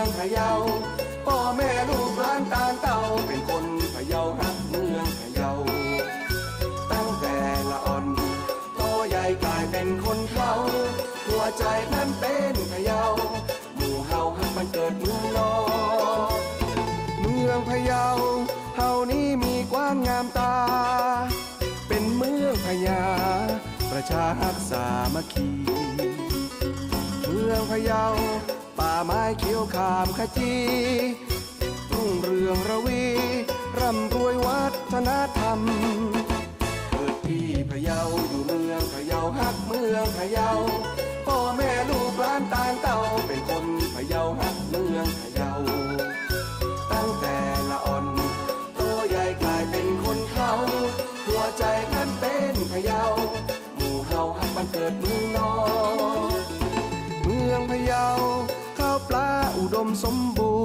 องพะเยาพ่อแม่ลูกหลานตานเต่าเป็นคนพะเยาฮักเมืองพะเยา ตั้งแต่ละอ่อนโตใหญ่กลายเป็นคนเขาหัวใจนั้นเป็นพะเยาหมู่เฮาฮักมันเกิดเมืองนอเมืองพะเยาเฮานี้มีกว้างงามตา เป็นเมืองพญาประชาฮักสามัคคี เมืองพะเยา ไม้เขียวขามขจีรุ่งเรืองระวี ร่ำรวยวัฒนธรรม เกิดที่พะเยาอยู่เมืองพะเยาฮักเมืองพะเยาพ่อแม่ลูกหลานตานเต่าเป็นคนพะเยาฮัก สมบู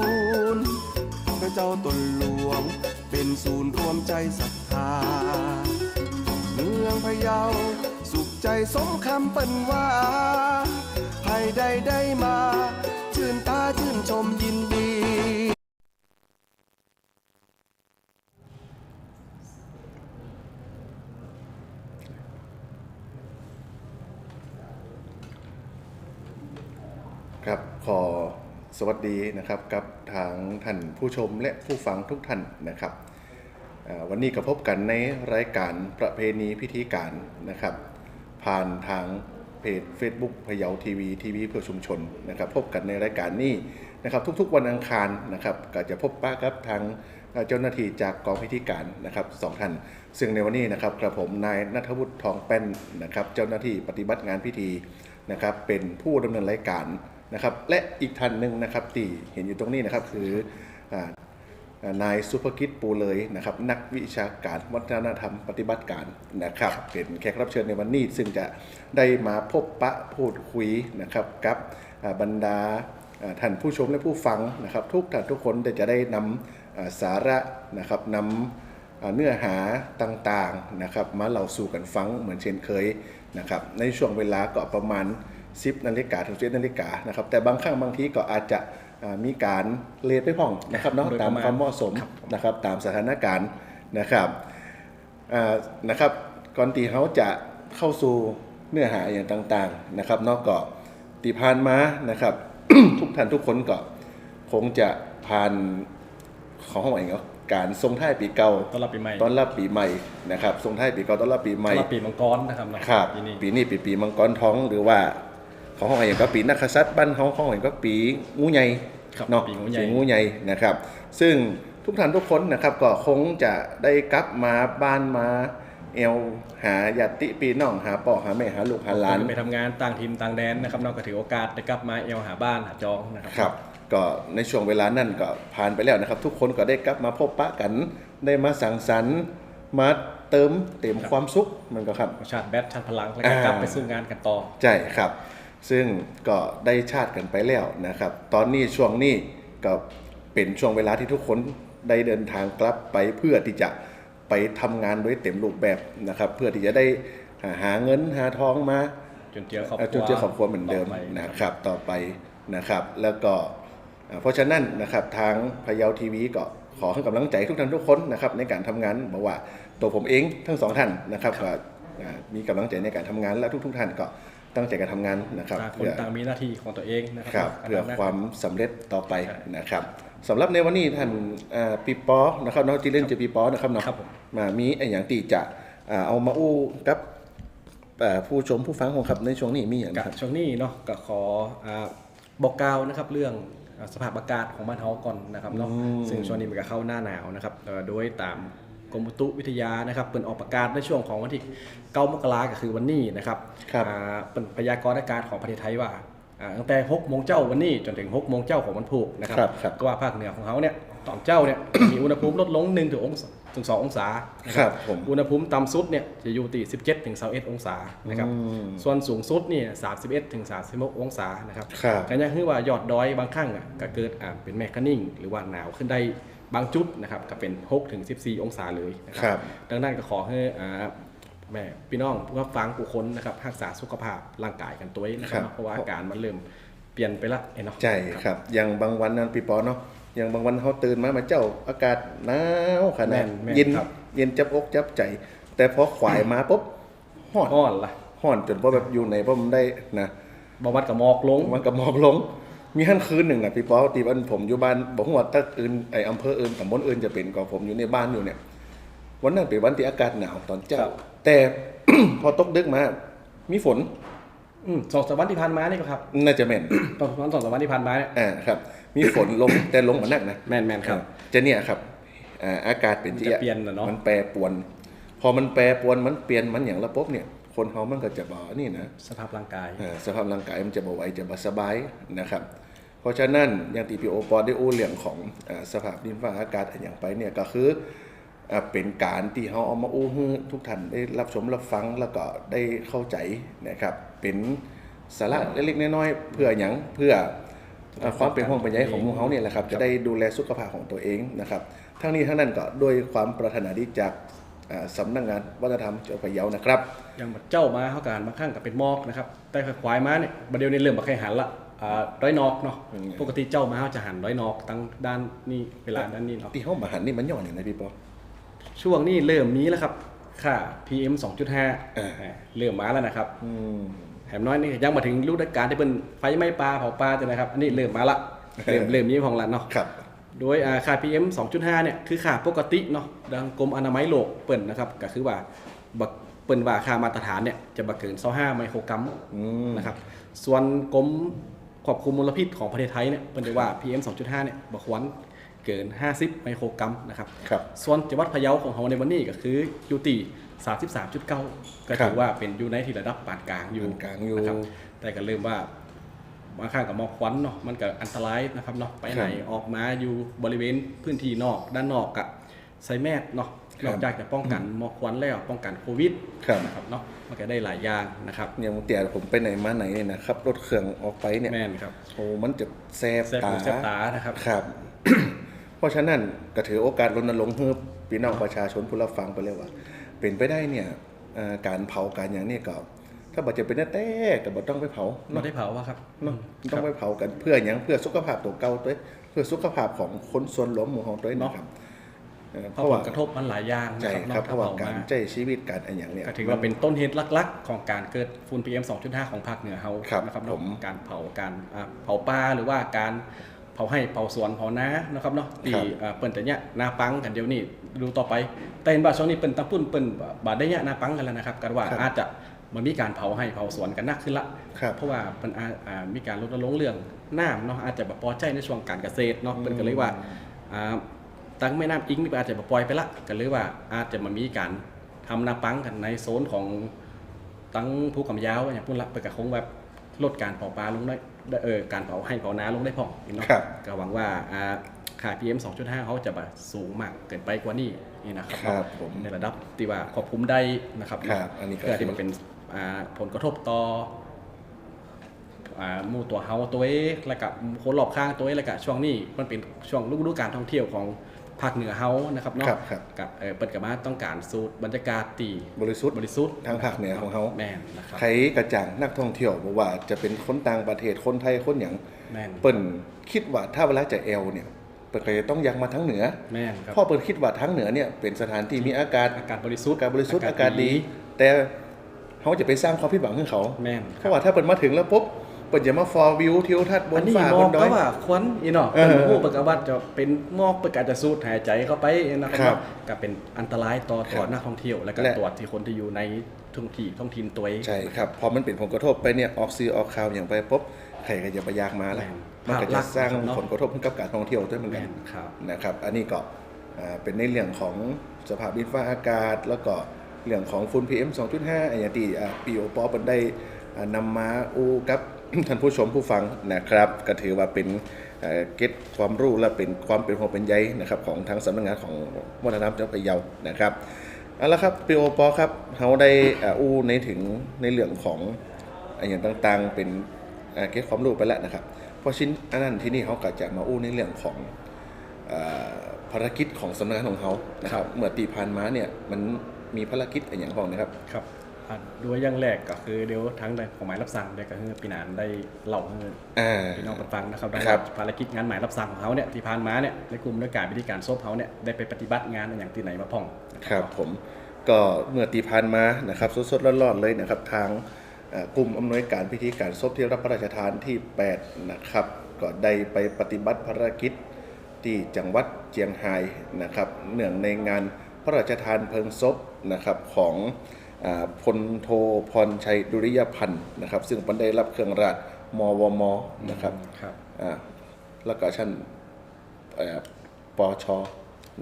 รณ์พระเจ้าตนหลวง เป็นศูนย์รวมใจศรัทธา เมืองพะเยาสุขใจสมคำเป็นว่าภัยใดได้มา ชื่นตาชื่นชมยินดี ครับขอ สวัสดีนะครับกับทางท่านผู้ชมและผู้ฟังทุกท่านนะครับวันนี้ก็พบกันในรายการประเพณีพิธีการนะครับ ผ่านทางเพจ Facebook พะเยาทีวีทีวีเพื่อชุมชนนะครับ พบกันในรายการนี้นะครับ ทุกๆวันอังคารนะครับก็จะพบป้าครับทางเจ้าหน้าที่จากกองพิธีการนะครับสองท่านซึ่งในวันนี้นะครับกระผมนายนัทวุฒิทองแป้นนะครับ เจ้าหน้าที่ปฏิบัติงานพิธีนะครับ เป็นผู้ดำเนินรายการ นะครับและอีกท่านหนึ่งนะครับที่เห็นอยู่ตรงนี้นะครับคือนายสุภกิจปูเลยนะครับนักวิชาการวัฒนธรรมปฏิบัติการนะครับ เป็นแขกรับเชิญในวันนี้ ซึ่งจะได้มาพบปะพูดคุยนะครับกับบรรดาท่านผู้ชมและผู้ฟังนะครับ ทุกท่านทุกคนจะได้นำสาระนะครับนำเนื้อหาต่างๆนะครับมาเล่าสู่กันฟังเหมือนเช่นเคยนะครับในช่วงเวลาก็ประมาณ 10นาฬิกาถึง11นาฬิกานะครับแต่บางครั้งบางทีก็อาจจะอ่ามีการเลทไปพ่องนะครับเนาะโดยตามประมาณความเหมาะสมนะครับตามสถานการณ์นะครับอ่านะครับก่อนที่เขาจะเข้าสู่เนื้อหาอย่างต่างๆนะครับนอกก็ตีผ่านมานะครับ ทุกท่านทุกคนก็คงจะผ่านของห้องเองเนาะการทรงท้ายปีเก่าต้อนรับปีใหม่ต้อนรับปีใหม่นะครับทรงท้ายปีเก่าต้อนรับปีใหต้ม่อนรับปีมังกรนะครับเนาะครับปีนี้ปีนี้ปีปีมังกรท้องหรือว่า ของห้องเองก็ปีนักษัตริย์บ้านเขาของเองก็ปีงูใหญ่ครับเนาะปีงูใหญ่งูใหญ่นะครับ ซึ่งทุกท่านทุกคนนะครับก็คงจะได้กลับมาบ้านมาเอวหาญาติปีน้องหาป่อหาแม่หาลูกหาหลานไปทำงานต่างถิ่นต่างแดนนะครับเนาะก็ถือโอกาสได้กลับมาเอวหาบ้านหาจองนะครับครับก็ในช่วงเวลานั้นก็ผ่านไปแล้วนะครับ ทุกคนก็ได้กลับมาพบปะกันได้มาสังสรรค์มาเติมเต็มความสุขมันก็ครับชาติแบทชาติพลังแล้วก็อ่ากลับไปสู้งานกันต่อใช่ครับ ซึ่งก็ได้ชาติกันไปแล้วนะครับ ตอนนี้ช่วงนี้ก็เป็นช่วงเวลาที่ทุกคนได้เดินทางกลับไปเพื่อที่จะไปทำงานโดยเต็มรูปแบบนะครับ เพื่อที่จะได้หาหาเงินหาทองมาจนเจอครอบคเอ่อรัวจนเจอครอบครัวเหมือนเดิมต่ไปนะครับต่อไปนะครับ แล้วก็อ่าเพราะฉะนั้นนะครับทางพะเยาทีวีก็ขอให้กำลังใจทุกท่านทุกคนนะครับในการทำงานบอกว่าตัวผมเองทั้งสองท่านนะครับก็อ่ามีกำลังใจในการทำงานและทุก ๆ ท่านก็ ตั้งใจการทำงานนะครับต่างคนเพื่อต่างมีหน้าที่ของตัวเองนะคครัรับเพื่อความสำเร็จต่อไปใช่นะครับสำหรับในวันนี้ท่านอ่าปีปอนะครับเนาะที่เล่นจะปีปอนะครับเนาะครับผมมามีไอ้อย่างตีจะอ่าเอามาอู้กับอ่าผู้ชมผู้ฟังของครับในช่วงนี้มีอย่างกับนะครับช่วงนี้เนาะก็ขออ่าบอกกล่าวนะครับเรื่องอ่าสภาพอากาศของบ้านเฮาก่อนนะครับเนาะอืมซึ่งช่วงนี้มันก็เข้าหน้าหนาวนะครับเอ่อโดยตาม กรมอุตุวิทยานะครับเปิดออกประกาศในช่วงของวันที่9มกราก็คือวันนี้นะครับครับอ่าเป็นพยากรณ์อากาศของประเทศไทยว่าอ่าตั้งแต่6โมงเจ้าวันนี้จนถึง6โมงเจ้าของวันพุธนะครับครับครับก็ว่าภาคเหนือของเขาเนี่ยตอนเจ้าเนี่ยมีอุณหภูมิลดลง1ถึงองศาถึง2องศานะครับผมอุณหภูมิต่ำสุดเนี่ยจะอยู่ที่17ถึง21องศานะครับอืมส่วนสูงสุดเนี่ย31ถึง36องศานะครับครับก็ยังคือว่ายอดดอยบางครั้งอะก็เกิดอ่าเป็นแมคคานิ่งหรือว่าหนาวขึ้นได้ บางจุดนะครับก็เป็น6ถึง14 องศาเลยนะคครัรับดังนั้นก็ขอให้อ่าแม่พี่น้องผู้รับฟังผู้คนนะครับรักษาสุขภาพร่างกายกันตัวเองนะคครัรับบเพราะว่าอาการมันเริ่มเปลี่ยนไปละเอ็นเนาะใช่ครับอย่างบางวันนั้นปีปอเนาะอย่างบางวันเขาตื่นมามาเจ้าอากาศหนาวขนาดเย็นเย็นจับอกจับใจ แต่พอขวายมาปุ๊บฮ้อนอ่อนละฮ้อนจนพอแบบอยู่ในพอมันได้นะบวัดกับหมอกลงมันก็หมอกลง มีขั้นคืนหนึ่งนะพี่ป๊อตีบ้านผมอยู่บ้านบอกว่าถ้าอื่นไออำเภออื่นตำบลอื่นจะเป็นก็ผมอยู่ในบ้านอยู่เนี่ย วันนั้นเป็นวันที่อากาศหนาวตอนเช้า แต่พอตกดึกมา มีฝนอืมสองสามวันที่ผ่านมานี่ก็ครับ น่าจะแม่นประมาณสองสามวันที่ผ่านมาเนี่ยอ่าครับ มีฝนลงแต่ลงมานักนะแม่นแม่นครับ จะเนี่ยครับอ่าอากาศเป็นมันจะเปลี่ยนน่ะเนาะมันแปรปรวน พอมันแปรปรวนมันเปลี่ยนมันอย่างระบบเนี่ยคนเขามันก็จะบอกนี่นะสภาพร่างกายเอ่อสภาพร่างกายมันจะบ่ไหวจะบ่สบายนะครับเพ ราะฉะนั้นอย่างที่พีโอปอได้อู้เรื่องของเอ่อสภาพดินฟ้าอากาศอนอย่างไปเนี่ยก็คือเอ่อเป็นการที่เขาเอามาอู้ให้ทุกท่านได้รับชมรับฟังแล้วก็ได้เข้าใจนะครับ เป็นสาระเล็กๆน้อยๆเพื่ออย่างเพื่อเอ่อความเป็นห่วงเป็นใยของหมู่เขาเนี่ยแหละครับจะได้ดูแลสุขภาพของตัวเองนะครับ ทั้งนี้ทั้งนั้นก็ด้วยความปรารถนาดีจากเอ่อสำนักงานวัฒนธรรมจังหวัดพะเยานะครับอย่างบัดเจ้ามาเขาการบางครั้งก็เป็นหมอกนะครับแต่ควายมาเนี่ยบัดเดียวนี้เริ่มมาใครหันละอ่า ร้อยนอกเนาะเป็นไงปกติเจ้ามาเขาจะหันร้อยนอกตั้งด้านนี้เวลาด้านนี้เนาะที่เขามาหันนี่มันย่อนอย่างไรพี่ปอช่วงนี้เริ่มมีแล้วครับ ค่า PM 2.5เอออ่าเริ่มมาแล้วนะครับอืมแถมน้อยนี่ยังมาถึงฤดูกาลที่เป็นไฟไหม้ปลาเผาปลาจะนะครับ อันนี้เริ่มมาละเริ่มเริ่มมีของละเนาะครับโดยอ่าค่า PM 2.5เนี่ยคือค่าปกติเนาะดังกรมอนามัยโลกเปิ่นนะครับก็คือว่าบักเปิ่นว่าค่ามาตรฐานเนี่ยจะบักเกิน25ไมโครกรัมอืมนะครับส่วนกรม ควบคุมมลพิษของประเทศไทยเนี่ยเปิ่นได้ว่า PM 2.5เนี่ยบักควรเกิน 50 ไมโครกรัมนะครับครับส่วนจังหวัดพะเยาของเราในวันนี้ก็คืออยู่ที่33.9 ก็ถือว่าเป็นอยู่ในที่ระดับปานกลางอยู่ปานกลางอยู่นะครับแต่ก็เริ่มว่าบางครั้งกับหมอกควันเนาะมันก็อันตรายนะครับเนาะไปไหนออกมาอยู่บริเวณพื้นที่นอกด้านนอกอะใส่แมสเนาะ นอกจากจะป้องกันหมอกควันแล้วป้องกันโควิดครับนะครับเนาะมันก็ได้หลายอย่างนะครับอย่างเตี่ยผมไปไหนมาไหนเนี่ยนะครับรถเครื่องออกไปเนี่ยแม่นครับโอ้มันจะแสบแซ่บตาหูแซ่บตานะครับครับ เพราะฉะนั้นก็ถือโอกาสรณรงค์ให้พี่น้องประชาชนผู้รับฟังไปเลยว่า เป็นไปได้เนี่ยเอ่อการเผาการอย่างนี้ก็ถ้าบ่จะเป็นแต่ก็บ่ต้องไปเผาไม่เนาะได้เผาว่าครับเนาะคต้รัอบงไปเผากันเพื่ออย่างเพื่อสุขภาพตัวเก่าตัวเองเพื่อสุขภาพของคนส่วนรวมหมู่ของตัวเองนะครับ เอ่อเพราะผลกระทบมันหลายอย่างนะใช่ครับครับเพราะว่าเนาะการถ้เผมใช้ชีวิตการอะไรอย่างเนี้ยก็ถือว่าเป็นต้นเหตุหลักๆ ของการเกิดฝุ่น PM 2.5 ของภาคเหนือเฮาครับนะครับผเนาะมการเผาการอ่าเผาป่าหรือว่าการเผาให้เผาสวนเผานานะครับเนาะตีครับอ่าเปิ้นแต่เนี้ยนาปังกันเดี๋ยวนี้ดูต่อไป แต่เห็นว่าช่วงนี้เปิ้นตั้งปุ้นเปิ้นบาดได้เนี้ยนาปังกันแล้วนะครับกันว่าครับอาจจะมันมีการเผาให้เผาสวนกันนักขึ้นละครับเพราะว่าเปิ้นอาอ่ามีการลดลงเรื่องน้ำเนาะอาจจะแบบพอใจในช่วงการเกษตรเนาะเปิ้นก็เลยว่าอ่า ตั้งแม่น้ำอิงนี่อาจจะปล่อยไปละกันเลยว่าอาจจะมามีการทำนาปังกันในโซนของตั้งภูกำยาวอย่างพูดละไปกับคงแบบลดการเผาปลาลงได้ได้เออการเผาให้เผานาลงได้พอเนาะครับก็หวังว่าอ่าค่า PM 2.5 เขาจะแบบสูงมากเกินไปกว่านี้นี่นะครับครับผมในระดับที่ว่าควบคุมได้นะครับครับอันนี้ก็เพื่อที่มันเป็นอ่าผลกระทบต่ออ่าหมู่ตัวเฮาตัวเองแล้วก็คนรอบข้างตัวเองแล้วก็ช่วงนี้มันเป็นช่วงฤดูการท่องเที่ยวของ ภาคเหนือเฮานะครับเนาะครับครับกับเออเปิดกับมาต้องการสูตรบรรยากาศตีบริสุทธิ์บริสุทธิ์ทางภาคเหนือของเฮาแม่นนะครับใครกระจ่างนักท่องเที่ยวบอกว่าจะเป็นคนต่างประเทศคนไทยคนอย่างแม่นเปิ้นคิดว่าถ้าเวลาจะแอลเนี่ยเปิ้นก็จะต้องยังมาทั้งเหนือแม่นครับเพ่อเปิ้นคิดว่าทั้งเหนือเนี่ยเป็นสถานที่มีอากาศอากาศบริสุทธิ์อากาศบริสุทธิ์อากาศดี แต่เขาจะไปสร้างความผิดหวังให้เขาแม่นเพราะว่าถ้าเปิ้นมาถึงแล้วปุ๊บ เปิ้นจะมาฟอร์วิวทิวทัศน์บอันนนี้ฟ้ามอบงนดอก็ย ว่าควันอีเนาะเออเป็นผู้ประกาศว่าจะเป็นหมอกประกาศจะสูดหายใจเข้าไปนะคครัรับบก็เป็นอันตรายต่อครัต่บอนักท่องเที่ยว และก็และตัวที่คนที่อยู่ในท้องที่ท้องถิ่นตัวเอง ใช่ครับพอมันเป็นผลกระทบไปเนี่ยออกซีออกข่าวอย่างไปปุ๊บใครก็จะไปอยากมาแล้วแม่นมันก็จะสร้างภาพลักษณ์เนอะ ผลกระทบให้กับการท่องเที่ยวด้วยเหมือนกัแม่น นครับ นะครับ อันนี้ก็อ่าเป็นในเรื่องของสภาพดินฟ้าอากาศ แล้วก็เรื่องของฝุ่น PM 2.5อย่างที่อ่าปีโอปอเป็นได้อ่านำมาอูกับ ท่านผู้ชมผู้ฟังนะครับก็ถือว่าเป็นเอ่อเก็ตความรู้และเป็นความเป็นหัวเป็นใยนะครับของทางสำนักงานของวัฒนธรรมจังหวัดพะเยานะครับเอาละครับปีโอปอครับเขาได้อ่าอู้ในถึงในเรื่องของอ่าอย่างต่างๆ เป็นอ่าเก็ตความรู้ไปแล้วนะครับเพราะชิ้นอันนั้นที่นี่เขาก็จะมาอู้ในเรื่องของเอ่อภารกิจของสำนักงานของเขานะครับเมื่อตีผ่านมาเนี่ยมันมีภารกิจอะไรอย่างบ้างนะครับครับ อะโดยอย่างแรกก็คือเดี๋ยวทั้งในของหมายรับสั่งเดี๋ยวก็คือปีหนานได้เล่าให้อ่าพี่น้องฟังนะครับครับภารกิจงานหมายรับสั่งของเขาเนี่ยที่ผ่านมาเนี่ยในกลุ่มด้วยการวิธีการซบเขาเนี่ยได้ไปปฏิบัติงานอย่างที่ไหนมาพ่องนะครับผมก็เมื่อตีพานมานะครับสดๆร้อนๆเลยนะครับทางเอ่อกลุ่มอำนวยการพิธีการศพที่รับพระราชทานที่ 8 นะครับ ก็ได้ไปปฏิบัติภารกิจที่จังหวัดเจียงไฮ้นะครับเนื่องในงานพระราชทานเพลิงศพนะครับของอา พลโทพรชัยดุริยพันธ์นะครับ ซึ่งเพิ่นได้รับเครื่องราชมวมนะครับครับอ่าแล้วก็ชั้นเอ่อปอช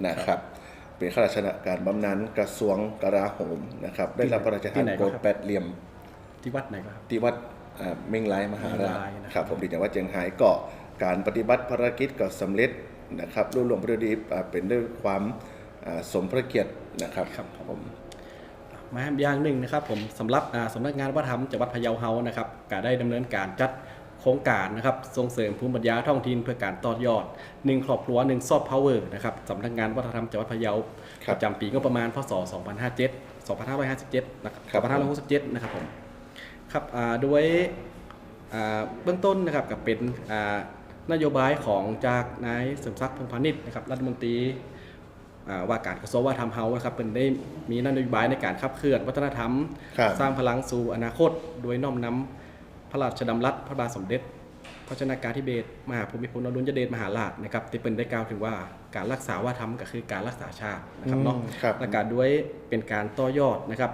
นะครับ เป็นข้าราชการบำนาญกระทรวงกลาโหมนะครับ ได้รับพระราชทานโกรธแปดเหลี่ยมที่วัดไหนก็ครับที่วัดอ่าเมงลายมหาราชเมงลายนะครับครับผมที่จังหวัดเชียงรายก็การปฏิบัติภารกิจก็สำเร็จนะครับรุ่งเรืองประดีอ่าเป็นด้วยความอ่าสมพระเกียรตินะครับครับผม มาอย่างหนึ่งนะครับผมสำหรับอ่าสำนักงานวัฒนธรรมจังหวัดพะเยาเฮานะครับก็ได้ดำเนินการจัดโครงการนะครับส่งเสริมภูมิปัญญาท้องถิ่นเพื่อการต่อยอดหนึ่งครอบครัวหนึ่งซอฟต์พาวเวอร์นะครับสำนักงานวัฒนธรรมจังหวัดพะเยาครับประจำปีก็ประมาณพศ 2557 2557นะครับครับ2567นะครับผมครับอ่าด้วยอ่าเบื้องต้นนะครับกับเป็นอ่านโยบายของจากนายเสริมศักดิ์พงษ์พาณิชย์นะครับรัฐมนตรีอ่า ว่าการกระทรวงวัฒนธรรมเฮานะครับเป็นได้มีนโยบายในการขับเคลื่อนวัฒนธรรมครับสร้างพลังสู่อนาคต โดยน้อมนำพระราชดำรัสพระบาทสมเด็จ พระชนากาธิเบศรมหาภูมิพลอดุลยเดชมหาราชนะครับที่เป็นได้กล่าวถึงว่าการรักษาวัฒนธรรมก็คือการรักษาชาตินะครับเนาะอืมครับและการด้วยเป็นการต่อยอดนะครับ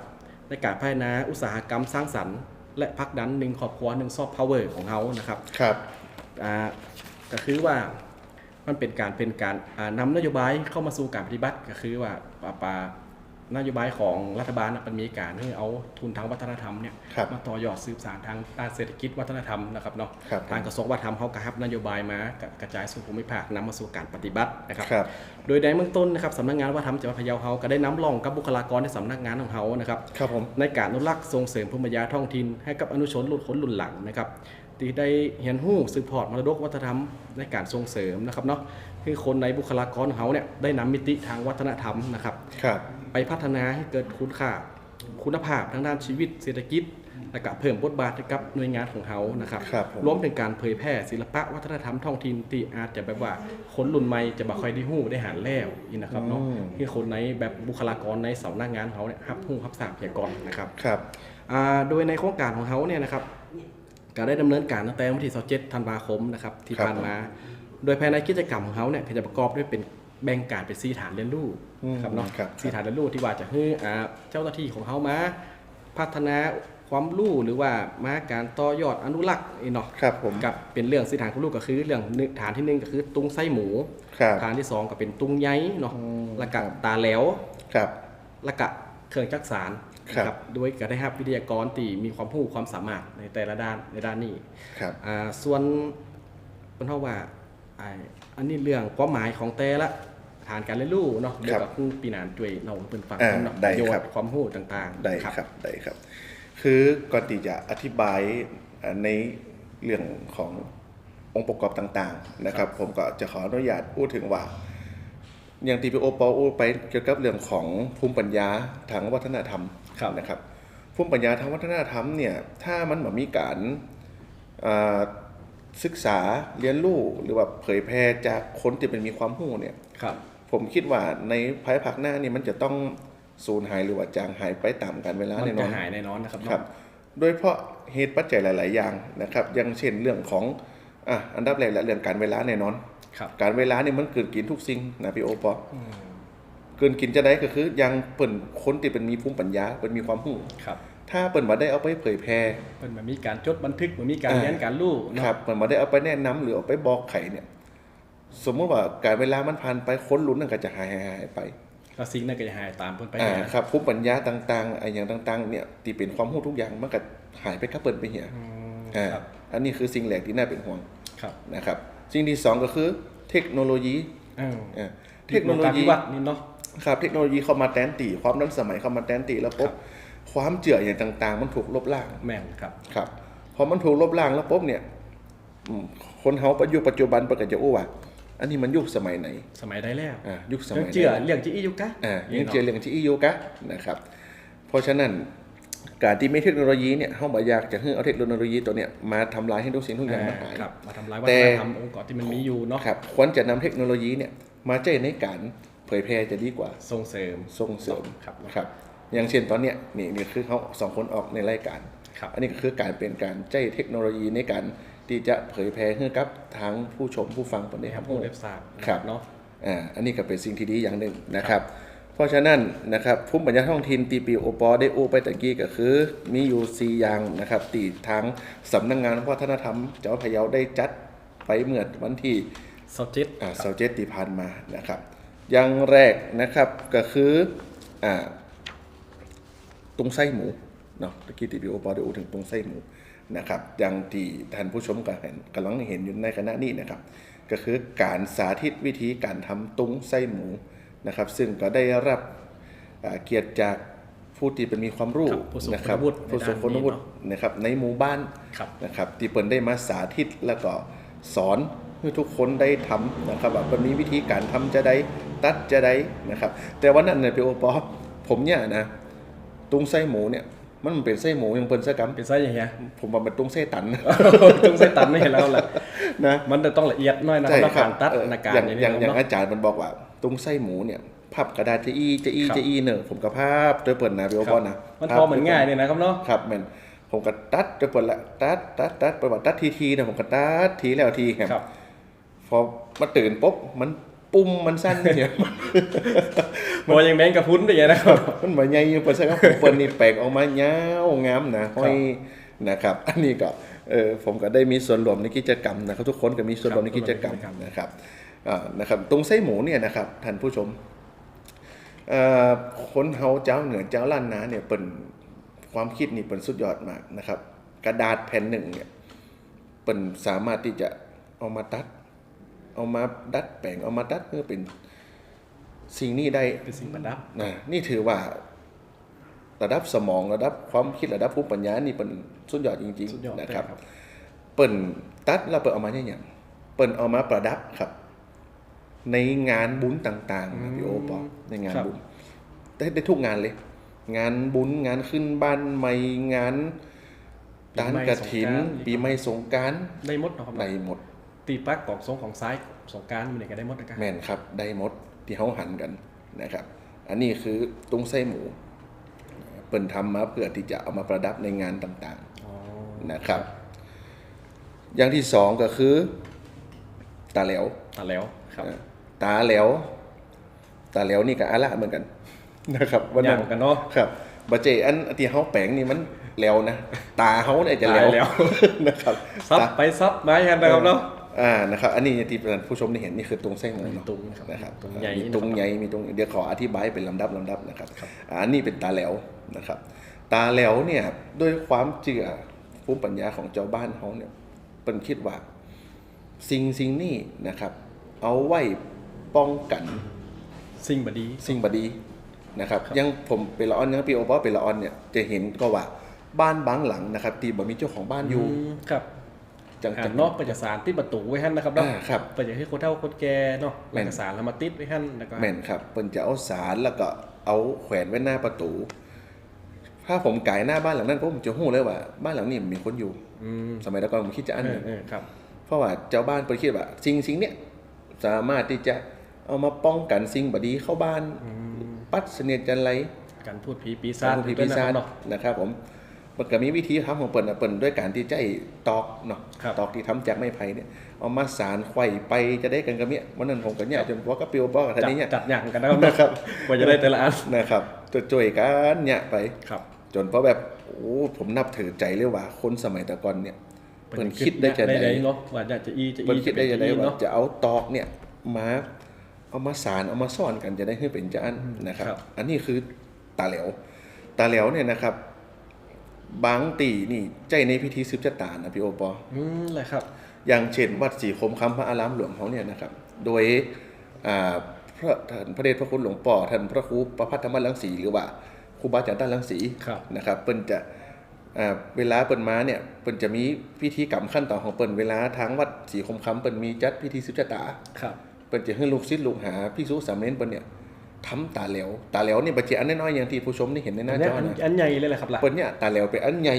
ในการพัฒนาอุตสาหกรรมสร้างสรรค์และพักดันหนึ่งครอบครัวหนึ่งซอฟต์พาวเวอร์ของเฮานะครับครับอ่าก็คือว่า มันเป็นการเป็นการอ่านำนโยบายเข้ามาสู่การปฏิบัติก็คือว่าปาปานโยบายของรัฐบาลน่ะมันมีการให้เอาทุนทางวัฒนธรรมเนี่ยครับมาต่อยอดสืบสานทางด้านเศรษฐกิจวัฒนธรรมนะครับเนาะครับทางกระทรวงวัฒนธรรมเขาก็รับนโยบายมากระจายสู่ภูมิภาคนำมาสู่การปฏิบัตินะครับครับ โดยในเบื้องต้นนะครับสำนักงานวัฒนธรรมจังหวัดพะเยาเฮาก็ได้น้ำร่องกับบุคลากรในสำนักงานของเฮานะครับครับผมในการอนุรักษ์ส่งเสริมภูมิปัญญาท้องถิ่นให้กับอนุชนรุ่นคนรุ่นหลังนะครับ ที่ได้เห็นหู้สืบทอดมรดกวัฒนธรรมในการส่งเสริมนะครับเนาะคือคนในบุคลากรของเขาเนี่ยได้นำมิติทางวัฒนธรรมนะครับครับไปพัฒนาให้เกิดคุณค่าคุณภาพทางด้านชีวิตเศรษฐกิจ และก็เพิ่มบทบาทให้กับหน่วยงานของเขานะครับครับผมรวมถึงการเผยแพร่ศิลปะวัฒนธรรมท้องถิ่นที่อาจจะแบบว่าคนรุ่นใหม่จะบ่ค่อยได้หู้ได้หานแล้วอีกนะครับเนาะอืมที่คนในแบบบุคลากรในสำนักงานเขาเนี่ยฮับหู้ฮับสามเพียก่อนนะครับครับอ่าโดยในโครงการของเขาเนี่ยนะครับ ก็ได้ดำเนินการตั้งแต่วันที่27ธันวาคมนะครับที่ครับผ่านมา โดยภายในกิจกรรมของเขาเนี่ยก็จะประกอบด้วยเป็นแบ่งการเป็นสีฐานเรียนรู้อืมครับเนาะครับสีฐานเรียนรู้ที่ว่าจะให้อ่าเจ้าหน้าที่ของเขามาพัฒนาความรู้หรือว่ามาการต่อยอดอนุรักษ์นี่เนาะครับผมกับเป็นเรื่องสีฐานความรู้ก็คือ เรื่องหนึ่งฐานที่หนึ่งก็คือตุงไส้หมูครับฐานที่สองก็เป็นตุงไยเนาะอืมแล้วก็ตาแหลวครับและกะเครื่องจักสาร ครับนะด้วยก็ได้รับวิทยากรที่มีความรู้ความสามารถในแต่ละด้านในด้านนี้ครับอ่าส่วนเป็นเท่าว่าอ่าอันนี้เรื่องความหมายของแต่ละฐานการเรียนรู้เนาะเดี๋ยวกับคุณปีนานช่วยเราเป็นฟังอ่าเนาะได้ประโยชครับน์ความรู้ต่างๆได้ครับได้ครับ คือก่อนที่จะอธิบายอ่าในเรื่องขององค์ประกอบต่างๆนะครับ ผมก็จะขออนุญาตพูดถึงว่า อย่างที่พี่โอปอพูดไปเกี่ยวกับเรื่องของภูมิปัญญาทางวัฒนธรรมครับ นะครับภูมิปัญญาทางวัฒนธรรมเนี่ยถ้ามันแบบมีการอ่าศึกษาเรียนรู้หรือว่าเผยแพร่จากคนที่เป็นมีความรู้เนี่ยครับผมคิดว่าในภายภาคหน้านี่มันจะต้องสูญหายหรือว่าจางหายไปตามกาลเวลามันแน่นจะอนหายแน่นอนนะครับครับโดยเพราะเหตุปัจจัยหลาย ๆ อย่างนะครับอย่างเช่นเรื่องของอะอันดับแรกและเรื่องการเวลาแน่นอนครับการเวลานี่มันเกินกินทุกสิ่งนะพี่โอปอ เกินกินจะได้ก็คือยังเปิ่นคนที่เป็นมีภูมิปัญญาเป็นมีความรู้ครับ ถ้าเปิ่นมาได้เอาไปเผยแพร่เป็นแบบมีการจดบันทึกมันมีการอ่าเรียนการรู้เนาะครับเปิ่นมาได้เอาไปแนะนำหรือเอาไปบอกไขเนี่ย สมมติว่าการเวลามันผ่านไปคนลุ้นนั่นก็จะหายหายหายไปแล้วสิ่งนั้นก็จะหายตามเพิ่นไปอ่าเนี่ยครับภูมิปัญญาต่างๆไอ้อย่างต่าง ๆ เนี่ยที่เป็นความรู้ทุกอย่างมันก็หายไปกับเปิ่นไปเหียอืมอ่าครับอันนี้คือสิ่งแรกที่น่าเป็นห่วงครับนะครับสิ่งที่สองก็คือ เทคโนโลยีอ้าวอ่าเทคโนโลการยีวิวัฒน์นี่เนาะ ครับเทคโนโลยีเข้ามาแทนตีความน้ำสมัยเข้ามาแทนตีแล้วปุ๊บครับความเจืออย่างต่าง ๆ มันถูกลบล้างแม่นครับครับพอมันถูกลบล้างแล้วปุ๊บเนี่ยอืมคนเฮาปัจจุปัจจุบันประกาศจะอู้ว่าอันนี้มันยุคสมัยไหน สมัยได้แล้วอ่ายุคสเรื่มัองยไหนเจือเรื่องจีอียุกะอ่ายังเจอเรื่องที่อีโยกะนะครับ เพราะฉะนั้นการที่ไม่เทคโนโลยีเนี่ยเฮาบ่อยากจะให้เอาเทคโนโลยีตัวเนี่ยมาทำลายให้ทุกสิ่งทุกอย่างมันหายครับมาทำลายวัแต่ฒนธรรมองค์กรที่มันมีอยู่เนาะครับควรจะนำเทคโนโลยีเนี่ยมาใช้ในการ เผยแพร่จะดีกว่าส่งเสริมส่งเสริมครับครับ อย่างเช่นตอนเนี้ยนี่นี่คือเขาสองคนออกในรายการครับอันนี้ก็คือการเป็นการใช้เทคโนโลยีในการที่จะเผยแพร่ให้กับทางผู้ชมผู้ฟังคนได้คครัรับบผู้เว็บทราบครับเนาะอ่าอันนี้ก็เป็นสิ่งที่ดีอย่างหนึ่งนะครับ เพราะฉะนั้นนะครับภูมิปัญญาท้องถิ่นตีปีโอปอได้โอไปตะกี้ก็คือ มีอยู่4อย่างนะครับตีทางสำนักงานวัฒนธรรมจังหวัดพะเยาได้จัดไปเมื่อวันที่สจิตอ่าเสาร์เจ็ดที่ผ่านมานะครับ อย่างแรกนะครับก็คืออ่าตรงไส้หมูเนาะตะกี้ที่พี่โอปอได้อูถึงตรงไส้หมูนะครับอย่างที่ท่านผู้ชมก็เห็นกำลังเห็นอยู่ในคณะนี้นะครับ ก็คือการสาธิตวิธีการทำตุ้งไส้หมูนะครับ ซึ่งก็ได้รับอ่าเกียรติจากผู้ที่เป็นมีความรู้ครับผู้ทรงนะคคุรัณวุฒิผู้ทรงในคุณด้านนี้วุฒิเนาะนะครับในหมู่บ้านครับนะครับที่เปิ้นได้มาสาธิตแล้วก็สอน ให้ทุกคนได้ทำนะครับว่ามันมีวิธีการทำจะได้ตัดจะได้นะครับแต่วันนั้นเนี่ยพี่โอปอผมเนี่ยนะตุงไส้หมูเนี่ยมันเป็นไส้หมูยังเปิ้นซะกรรมเป็นไส้อย่างเงี้ยผมว่ามันตุงไส้ตันต้องใส่ตันไม่เห็นแล้วแหละนะมันจะต้องละเอียดหน้อยนะคใช่รับครักาบรตัดเออนาการอย่างอย่างอย่างนี้อย่างเนาะอาจารย์มันบอกว่าตุงไส้หมูเนี่ยพับกระดาษจะอี้จะอี้ครับจะอี้เนอะผมก็ภาพโดยเปิดนะพี่โอปอนะมันภาพพอเหมือนง่ายเนี่ยนะครับเนาะครับแม่นผมก็ตัดโดยเปิดละตัดตัดตัดไปว่าตัดทีทีๆนะผมก็ตัดทีแล้วทีครับครับ พอมาตื่นปุ๊บมันปุ่มมันสั้นเนี่ยโมยังแมงกระพุ้นไปอย่างนี้นะครับ มันเหมือนใหญ่อยู่เปิดซะครับผมเปิดนี่แปลกออกมายาวงามนะห้อยนะครับ อันนี้ก็เออผมก็ได้มีส่วนร่วมในกิจกรรมนะครับ ทุกคนก็มีส่วนร่วมในกิจกรรมครับนะครับอ่านะครับ ตรงไส้หมูเนี่ยนะครับท่านผู้ชมเอ่อคนเฮาเจ้าเหนือเจ้าล้านนาเนี่ยเป็นความคิดนี่เป็นสุดยอดมากนะครับ กระดาษแผ่นหนึ่งเนี่ยเป็นสามารถที่จะเอามาตัด เอามาดัดแปลงเอามาดัดเพื่อเป็นสิ่งนี้ได้เป็นสิ่งประดับนะนี่ถือว่า ระดับสมองระดับความคิดระดับภูมิปัญญานี่เป็นสุดยอดจริงสุดยอดๆนะครับเลยครับ เปิ่นตัดแล้วเปิ่นเอามาเนี่ยอย่างเปิ่นเอามาประดับครับ ในงานบุญต่างๆนะพี่โอปอในงานครับบุญได้ได้ทุกงานเลย งานบุญงานขึ้นบ้านใหม่งานตานกระถิน ปีใหม่สงกรารได้หมดเนาะครับในหมด ตีปักกอกทรงของซ้ายสงกรารมันเนี่ยก็ได้หมดนะครับแม่นครับ ได้หมดที่เขาหันกันนะครับ อันนี้คือตุ้งไส้หมู เปิ่นทำมาเพื่อที่จะเอามาประดับในงานต่างอ๋อๆนะครับ อย่างที่สองก็คือ ตาแหลวตัดแล้วครับเอ่อตาแหลวตาแหลวนี่ก็อาละเหมือนกันนะครับวันอนั้ย่านงกันเนาะครับบาเจอันที่เขาแปลงนี่มันแหลวนะ ตาเขาเนี่ยจะแหลวตาแหลวนะครับซับตาไปซับมาอย่างนั้นนะครับเนาะ อ่านะครับอันนี้ที่ผู้ชมได้เห็นนี่คือตรงไส้หมูเนาะตุงครับนะครับตุงใหญ่มีตรงใหญ่มีตรงเดี๋ยวขออธิบายเป็นลำดับลำดับนะครับอ่าอันนี้เป็นตาแหลวนะครับ ตาแหลวเนี่ยด้วยความเจือภูมิปัญญาของเจ้าบ้านเขาเนี่ยเป็นคิดว่าสิ่งสิ่งนี้นะครับ เอาไว้ป้องกัน สิ่งบดีสิ่งบดีนะครับอยังผมเป็นละออนยังปีโอปอเป็นละออนเนี่ยจะเห็นก็ว่าบ้านบางหลังนะครับ ตีบ่มีเจ้าของบ้านอยู่มครับ จังอ่าจันอกไปจากสารที่ประตูไว้หั่นนะครับเนาะอ่าครับไปจากให้คนเฒ่าคนแก่เนาะแม่แล้วนก็สารแล้วมาติดไว้หั่นแล้วก็แม่นครับเปิ้นจะเอาสารแล้วก็เอาแขวนไว้หน้าประตู ถ้าผมกายหน้าบ้านหลังนั้นผมจะหู้เลยว่า บ้านหลังนี้มีคนอยู่อืมสมัยแต่ก่อนผมคิดจะอันเอหอนึ่งเออครับเพราะว่าเจ้าบ้านเปิ้นคิดว่าสิ่งสิ่งเนี้ยสามารถที่จะเอามาป้องกันสิ่งบดีเข้าบ้าน ปัดเสนียดจันไรการพูดผีปีศาสาจรพิพิด้วยศาจนะครับเนาะนะครับผม มันก็มีวิธีทำของเปิ้นนะเปิ้นด้วยการที่ใจตอกเนาะครับตอกที่ทำจากไม้ไผ่เนี่ยเอามาสารไขว้ไปจะได้กันกระเมียวันนั้นผมก็เนี่ยจนว่าก็ปิวบอกกับท่านจัดนี้เนี่ยจัดอย่างกันนะครับนะครับกว่าจะได้แต่ละอันนะครับจะช่วยกันเนี่ยไปครับจนเพราะแบบโอ้ผมนับถือใจเลยว่าคนสมัยแตะก่อนเนี่ยเพิ่นคิดได้จะได้ไหนเนาะว่าอยากจะอีจะเพิ่อีนคิดได้จะไหนเป็นว่าเนาะจะเอาตอกเนี่ยมาเอามาสารเอามาซ่อนกันจะได้ให้เป็นจานนะครับครับอันนี้คือตาแหลวตาแหลวเนี่ยนะครับ บางตีนี่ใจในพิธีสืบชะตานะพี่โอปออืมเลยครับ อย่างเช่นวัดสีคมคำพระอารามหลวงเขาเนี่ยนะครับ โดยอ่าพระท่านพระเดชพระคุณหลวงป่อท่านพระครูประพัฒธรรมรังสีหรือว่าครูบาอาจารย์ต้านรังสีครับนะครับเปิ้นจะอ่าเวลาเปิ้นมาเนี่ยเปิ้นจะมีพิธีกรรมขั้นตอนของเปิ้นเวลาทางวัดสีคมคำเปิ้นมีจัดพิธีสืบชะตาครับเปิ้นจะให้ลูกศิษย์ลูกหาพิสุสามเณรเปิ้นเนี่ย ทำตาเหลวตาเหลวนี่บัจเจอันน้อยๆอย่างที่ผู้ชมได้เห็นในหอัน้านเนี้จยออันนะอันใหญ่เลยแหละครับล่ะเปิ้นเนี่ยตาเหลวเป็นอันใหญ่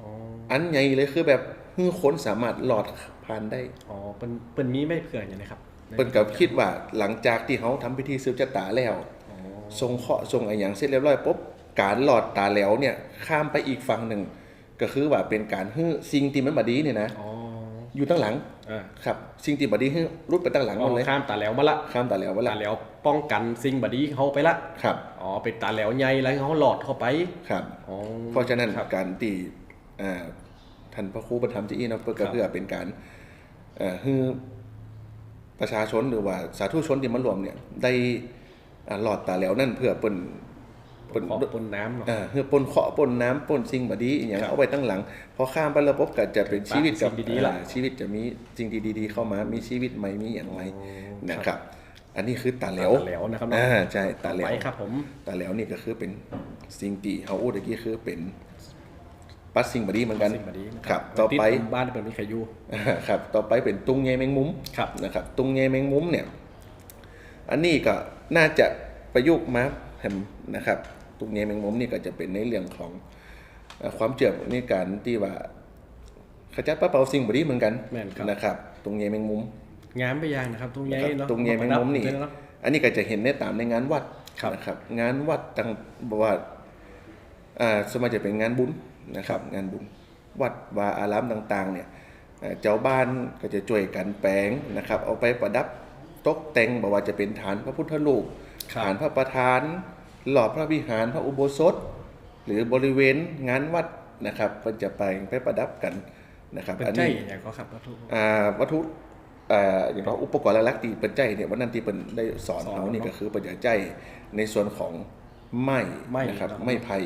อ๋ออันใหญ่เลยคือแบบฮือคนสามารถหลอดผ่านได้อ๋อเปิ้นเปิ้นมีไม่เผื่ออย่างนี้ครับเปิ้นก็คิดว่าหลังจากที่เขาทำพิธีสืบชะตาแล้วอ๋อทรงเคราะห์ทรงอะไรอย่างเสร็จเรียบร้อยปุ๊บการหลอดตาเหลวเนี่ยข้ามไปอีกฝั่งหนึ่งก็คือว่าเป็นการฮื้อสิ่งที่มันบดีเนี่ยนะอ๋ออยู่ตั้งหลังอ่า ครับสิ่งที่บดีฮื้อรุดไปตั้งหลังหมดเลยข้ามตาแหลวมาละข้ามตาเหลวไว้ตาละแหลวป้องกันสิ่งบดีเขาไปละครับอ๋อเป็นตาแหลวใหญ่แล้วเขาหลอดเข้าไปครับอ๋อเพราะฉะนั้นครับการที่อ่าท่านพระครูประธรรมจีอีเนาะเพื่อครัก็บเพื่อเป็นการเอ่อให้ประชาชนหรือว่าสาธุชนที่มารวมเนี่ยได้อ่าหลอดตาเหลวนั่นเพื่อเปิ้นเปิ้นขอปนน้ำเนาะอ่าเพื่อปนเคาะปนน้ำปนสิ่งบดีอหย่างครับเอาไว้ตั้งหลังพอข้ามไประบบก็จะเป็นชีวิตกับสิ่งดีๆล่ะอ่าชีวิตจะมีสิ่งที่ดีๆเข้ามามีชีวิตใหม่มีอย่างไรนะครับ อันนี้คือตาเหลวตาแหลวนะครับเนาะอ่าใช่ตาเหลวไปครับผมตาเหลวนี่ก็คือเป็นสิ่งที่เฮาอู้ตะกี้คือเป็นปัดสิ่งบดีเหมือนกันสิ่งบดีครับ ต่อไปติดบ้านเปิ้นมีใครอยู่อ่าครับ ต่อไปเป็นตุงเงแมงมุมครับนะครับ ตุงเงแมงมุมเนี่ย อันนี้ก็น่าจะประยุกต์มาแฮ มนะครับตุงเงแมงมุมนี่ก็จะเป็นในเรื่องของเอ่อความเชื่อในการที่ว่าขจัดปัดเป่าสิ่งบดีเหมือนกันแม่นครับ นะครับตุงเงแมงมุมงามไปอย่างนะครับตรงใหญ่นะครับเนาะตุงเงแมงมุมนี่าประดับเนาะ อันนี้ก็จะเห็นได้ตามในงานวัดครับ นะครับ งานวัดต่างบอกว่าอ่าสวนมัยจะเป็นงานบุญนะครับ งานบุญวัดวาอารามต่างๆ เนี่ยเอ่อเจ้าบ้านก็จะช่วยกันแปลงนะครับ เอาไปประดับตกแต่งบอกว่าจะเป็นฐานพระพุทธรูปครับ ฐานพระประธาน หลอดพระวิหารพระอุโบสถ หรือบริเวณงานวัดนะครับก็จะไปไปประดับกันนะครับเป็นอันใจนี้อย่างก็ครับวัตถุอ่าวัตถุอ่าอย่างว่าอุปกรณ์หลักๆที่เป็นใจเนี่ยวันนั้นที่เป็นได้สอนสอนเขานี่เนอะก็คือเป็นใจในส่วนของไม้ไม้นะครับเนอะไม้ไผ่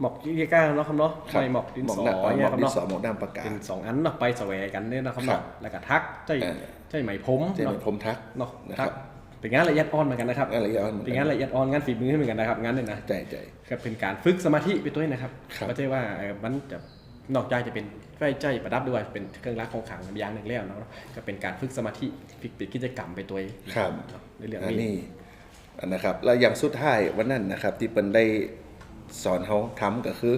หมอกยี่ก้างเนาะครับเนาะครับไม่หมอกดินหมอกสอหน้าอย่างหมเงี้อยกครับดินเนาะสอหมอกด้ามประกาเป็ศนสองอันเนาะไปแสวงกันเนี่ยนะครับครัเนาะบแล้วก็ทักใจเออใจไหมผมจะเป็เนาะนพรมทักเนาะนะคทัรักบ เป็นงานละเอียดอ่อนเหมือนกันนะครับงานละเอียดอ่อนเหมือนกันเป็นงานละเอียดอ่อนงานฝีมือเหมือนกันนะครับงานเนี่ยนะใจใจก็เป็นการฝึกสมาธิไปด้วยนะครับครับไม่ใช่ว่าเอ่อมันจะนอกจากจะเป็นไฟใจประดับด้วยเป็นเครื่องรางของขลังอย่างหนึ่งแล้วเนาะก็เป็นการฝึกสมาธิฝึกเป็นกิจกรรมไปตัวเองครับเนาะในเรื่องอันนี้นี้อันนะครับแล้วอย่างสุดท้ายวันนั้นนะครับ ที่เป็นได้สอนเขาทำก็คือ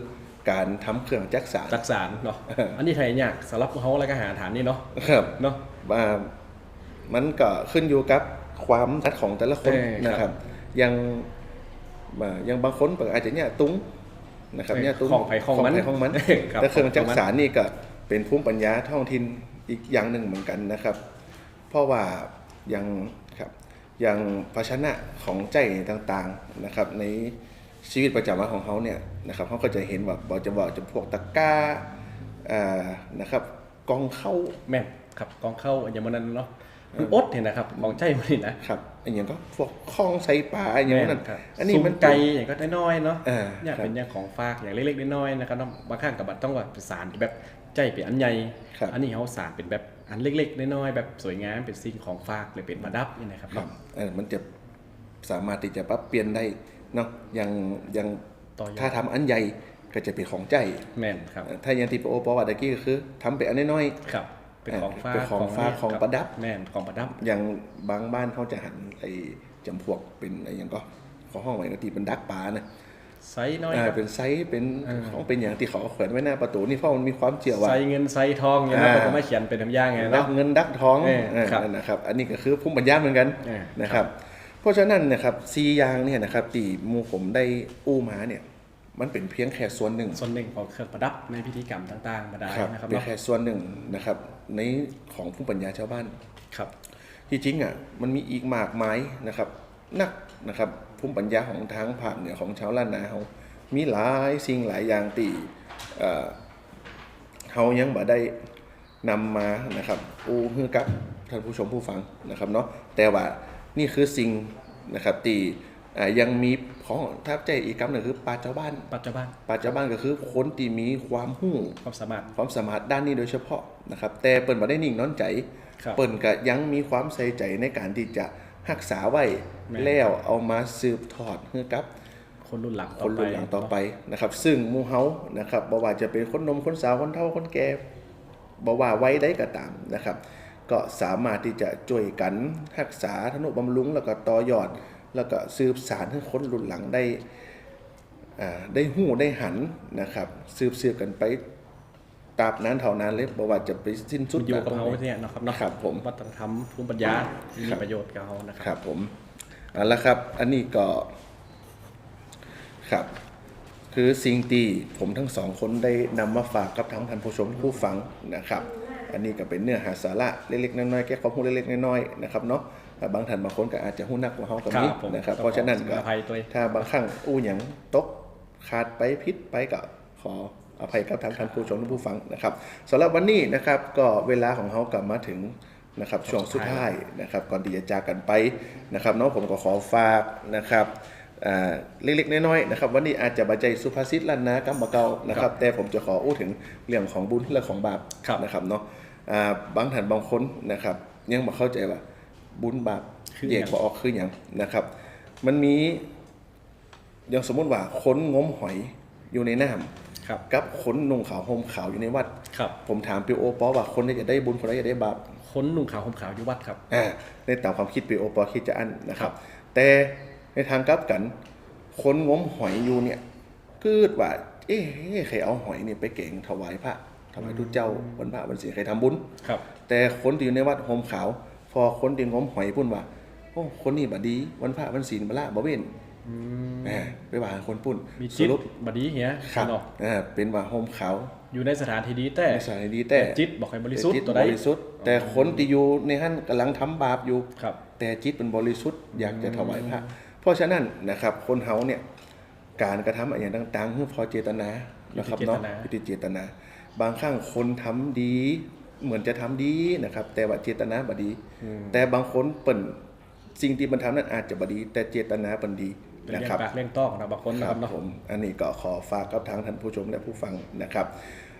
การทำเครื่องจักสานจักสารเนาะอันนี้ไทยยากสำหรับเขาแล้วก็หาฐานนี่เนาะครับเนาะว่ามันก็ขึ้นอยู่กับ ความทัดของแต่ละคนเออครับนะครับอยังอ่าอยังบางคนเปิดอาจจะเนี่ยตุ้งนะครับเออเนี่ยตุ้งของไผของมันไผของมันครับแต่เครื่องจักของมันสารนี่ก็เป็นภูมิปัญญาท้องถิ่นอีกอย่างหนึ่งเหมือนกันนะครับ เพราะว่ายังครับอย่างภาชนะของใจต่างๆนะครับ ในชีวิตประจำวันของเขาเนี่ยนะครับเขาก็จะเห็นว่าบอกจะบอกจะพวกตะกร้าอ่านะครับกองเข้าแม่นครับกองเข้าอย่างมันนั้นเนาะ มันอดเห็นนะครับของใจมันนี่นะครับอันอย่างก็พวกคลองใส่ปลาอย่างนั้นครับอันนี้มันซุ้ไก่อย่างก็น้อยๆเนาะอ่าเนี่ยครับเป็นอย่างของฝากอย่างเล็กๆน้อยๆนะครับเนาะบางครั้งกับบัตต้องว่าสารแบบใจเป็นอันใหญ่ครับอันนี้เขาสารเป็นแบบอันเล็กๆน้อยๆแบบสวยงามเป็นสิ่งของฝากหรือเป็นประดับนี่นะครับครับเนาะเออมันจะสามารถที่จะปรับเปลี่ยนได้เนาะอย่างอย่างต่อยอดถ้าทำอันใหญ่ก็จะเป็นของใจแม่นครับเอ่อถ้าอย่างที่โอปอว่าตะกี้ก็คือทำเป็นอันน้อยครับ เป็นของฝากเป็นของฝากของประดับแม่นของประดับๆอย่างบางบ้านเขาจะหันไอ้จำพวกเป็นไอ้อย่างก็ของห้องไว้ก็ตีเป็นดักปลานะไซส์น้อยอ่าครับเป็นไซส์เป็นอ่าของเป็นอย่างที่เขาเอาแขวนไว้หน้าประตูนี่เพราะมันมีความเชื่อว่าไซส์เงินไซส์ทองอย่างนั้นอ่าผมก็ไม่เขียนเป็นทำย่างไงดัเนาะกเงินดักทองเออเออครับนั่นนะครับ อันนี้ก็คือภูมิปัญญาเหมือนกันเออนะครับ เพราะฉะนั้นนะครับซีอยางเนี่ยนะครับตีหมูผมได้อู้มาเนี่ย มันเป็นเพียงแค่ส่วนหนึ่ง ส่วนหนึ่งของเครื่องประดับในพิธีกรรมต่างๆมาได้ครับนะครับเป็นเนาะแค่ส่วนหนึ่งนะครับ ในของภูมิปัญญาชาวบ้านครับที่จริงอะมันมีอีกมากมายนะครับนักนะครับภูมิปัญญาของทางภาคเหนือของชาวล้านนาเขามีหลายสิ่งหลายอย่างตีเอ่อเขายังบ่ได้นำมานะครับอูฮือกับท่านผู้ชมผู้ฟังนะครับเนาะแต่ว่านี่คือสิ่งนะครับตีอ่ายังมี ของทับใจอีกคำหนึ่งคือปราชญ์ชาวบ้านปัจจุบันปราชญ์ชาวบ้านก็คือคนที่มีความหู้ความสามารถความสามารถด้านนี้โดยเฉพาะนะครับ แต่เปิ่นบ่ได้นิ่งนอนใจครับเปิ่นก็ยังมีความใส่ใจในการที่จะรักษาไว้แม่นแล้วเอามาสืบทอดให้กับ คนรุ่นหลังคต่อนไปรุ่นหลังต่อไปนะครับ ซึ่งหมู่เฮานะครับบ่ว่าจะเป็นคนหนมคนสาวคนเฒ่าคนแก่บ่ว่าไว้ได้ก็ตามนะครับ ก็สามารถที่จะช่วยกันรักษาธนุบำรุงแล้วก็ต่อยอด แล้วก็สืบสารให้คนรุ่นหลังได้อ่าได้หู้ได้หันนะครับ สืบเสือกันไปตราบนั้นเท่านั้นเลยบ่ว่าจะไปสิ้นสุดอยู่กับตรงเขาไหนเนี่ยนะครับเนาะครับ ผมวัฒนธรรมภูมิปัญญาที่ครัมีบประโยชน์กับเขานะคครับรับ ผมเอาละครับ อันนี้ก็ครับ คือสิ่งที่ผมทั้งสองคนได้นำมาฝากกับทั้งท่านผู้ชมผู้ฟังนะครับ อันนี้ก็เป็นเนื้อหาสาระเล็กๆน้อยๆแก้ความรู้เล็กๆน้อยๆนะครับเนาะแต่ บางท่านบางคนก็อาจจะหู้นักกว่าเฮากับนี้ครับผมนะครับต้องเพราะฉะนั้นก็ขออภัยด้วยถ้าบางครั้งอู้หยังตกขาดไปพิษไปก็ขออภัยกับทางท่านผู้ชมและผู้ฟังนะครับสำหรับวันนี้นะครับก็เวลาของเขากลับมาถึงนะครับช่วงสุดท้ายนะครับก่อนที่จะจากกันไปนะครับเน้องผมก็ขอฝากนะครับอ่าเล็กๆน้อยๆนะครับวันนี้อาจจะบาใจสุภาษิตล้านนากำมาเก่านะครับแต่ผมจะขออู้ถึงเรื่องของบุญและของบาปครับนะครับเนาะอ่าบางท่านบางคนนะครับยังมาเข้าใจว่า บุญบาปคือแยกบ่ออกคืออย่างนะครับ มันมีอย่างสมมติว่าคนงมหอยอยู่ในน้ครับำกับคนนุ่งขาวห่มขาวอยู่ในวัดครับ ผมถามปีโอปอว่าคนที่จะได้บุญคนที่จะได้บาปคนนุ่งขาวห่มขาวอยู่วัดครับอ่าในตามความคิดปีโอปอคิดจะอันนะครับ แต่ในทางกลับกันคนงมหอยอยู่เนี่ยกืดว่า เอ๊ะใครเอาหอยเนี่ยไปเก่งถวายพระถวายทุกเจ้าวันพระวันศีลใครทำบุญครับ แต่คนที่อยู่ในวัดห่มขาว พอคนที่งมหอยพุ่นว่าโอ้คนนี้บดี วันพระวันศีลบละบ่เว้นอ่าไปว่าคนปุ่นมีสจิตรุปบดีเหียครับเนาะอ่าเป็นว่าห่มขาวอยู่ในสถานที่ดีแต่ในสายดีแต่จิตบอกให้บริสุทธิ์จิตตัวใดบริสุทธิ์แต่คนที่อยู่ในหันกำลังทำบาปอยู่ครับ แต่จิตเป็นบริสุทธิ์อยากจะถวายพระเพราะฉะนั้นนะครับ คนเฮาเนี่ยการกระทำอะไรอย่างต่างๆเพื่อพอเจตนานะครับเนาะอยู่ที่เจตนาอยู่ที่เจตนา บางครั้งคนทำดี เหมือนจะทำดีนะครับ แต่ว่าเจตนาบดี แต่บางคนเปิ่นสิ่งที่มันทำนั้นอาจจะบดี แต่เจตนาเป็นดีเป็นนะเลี้ยครับงปากเลี้ยงต้องนะบางคนคนะครัรับบเนาะผมอันนี้ก็ขอฝากกับทางท่านผู้ชมและผู้ฟังนะครับ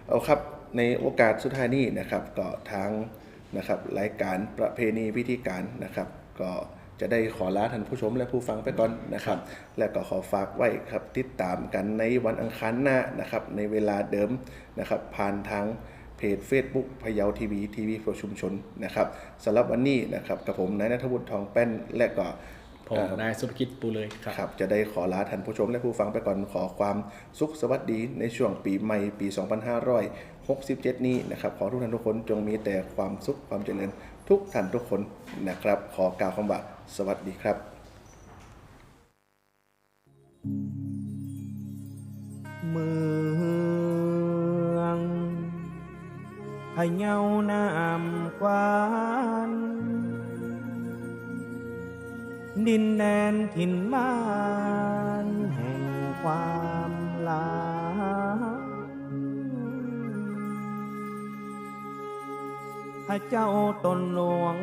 เอาครับในโอกาสสุดท้ายนี้นะครับ ก็ทางนะครับรายการประเพณีพิธีการนะครับ ก็จะได้ขอลาท่านผู้ชมและผู้ฟังไปก่อนนะครับ และก็ขอฝากไว้ครับติดตามกันในวันอังคารหน้านะครับ ในเวลาเดิมนะครับ ผ่านทาง เพจ Facebook พะเยาทีวีทีวีเพื่อชุมชนนะครับสำหรับวันนี้นะครับกับผมนายนัทวุฒิทองแป้นและก็ผมเอ่อนายสุภกิจปูเลยครับครับ จะได้ขอลาท่านผู้ชมและผู้ฟังไปก่อนขอความสุขสวัสดีในช่วงปีใหม่ปี 2567 นี้นะครับ ขอทุกท่านทุกคนจงมีแต่ความสุขความเจริญทุกท่านทุกคนนะครับ ขอกล่าวคำว่าสวัสดีครับเมือ พะเยานามกวาน ดินแดนถิ่นบ้านแห่งความลากพระเจ้าตนหลวง